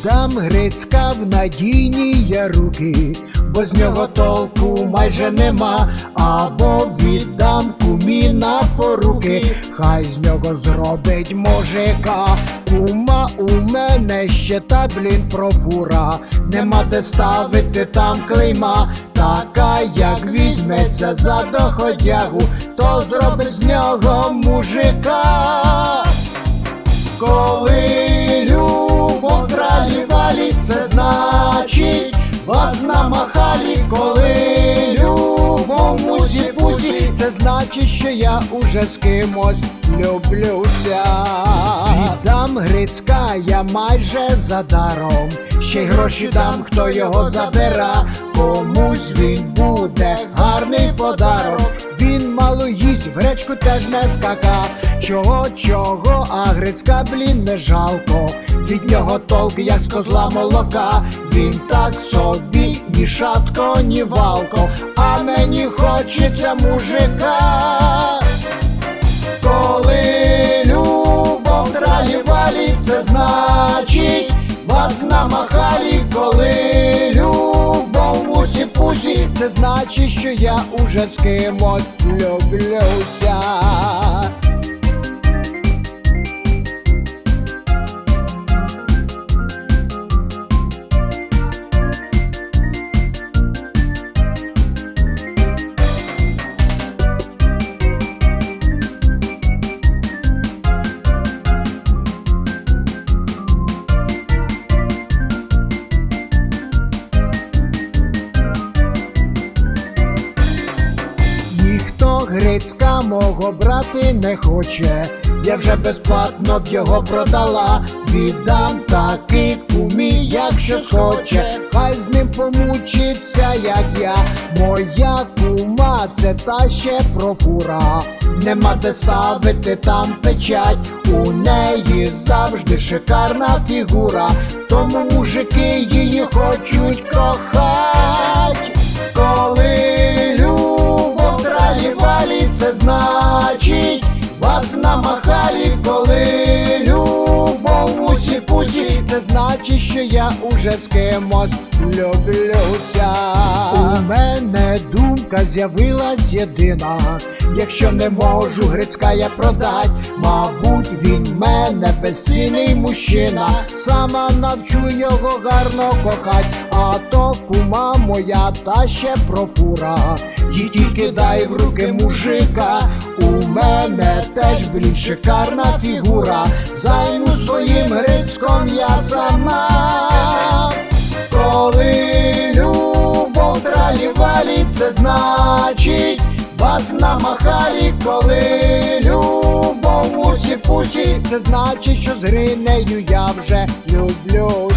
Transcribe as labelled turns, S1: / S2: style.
S1: Віддам Грицька в надійні я руки, бо з нього толку майже нема, або віддам кумі на поруки, хай з нього зробить мужика. Кума у мене ще та блін профура, нема де ставити там клейма, така як візьметься за доходягу, то зробить з нього мужика. Вас намахалі, коли любому мусі-пусі, це значить, що я уже з кимось люблюся. Віддам Грицька я майже за даром, ще й гроші дам, хто його забира, комусь він буде гарний подарок. Він мало їсть, в гречку теж не скака. Чого, чого, а Грицька, блін, не жалко. Від нього толк, як з козла молока. Він так собі ні шатко, ні валко, а мені хочеться мужика. Коли любов тралі-валі, це значить вас намахалі, коли мусі-пусі, це значить, що я уже з кимось Мого брати не хоче, я вже безплатно б його продала, віддам такий кумі, якщо схоче, хай з ним помучиться, як я, моя кума, це та ще профура, нема де ставити там печать, у неї завжди шикарна фігура, тому мужики її хочуть кохать, значить, що я уже з кимось люблюся. У мене думка з'явилась єдина. Якщо не можу Грицька я продать, мабуть, він мене безцінний мужчина. Сама навчу його гарно кохать, а то кума моя та ще профура. Їй тільки дай в руки мужика. У мене теж блін шикарна фігура. Займу своїм Грицьком я це значить вас намахалі, коли любов усі пусі, це значить, що з Гринею я вже люблю.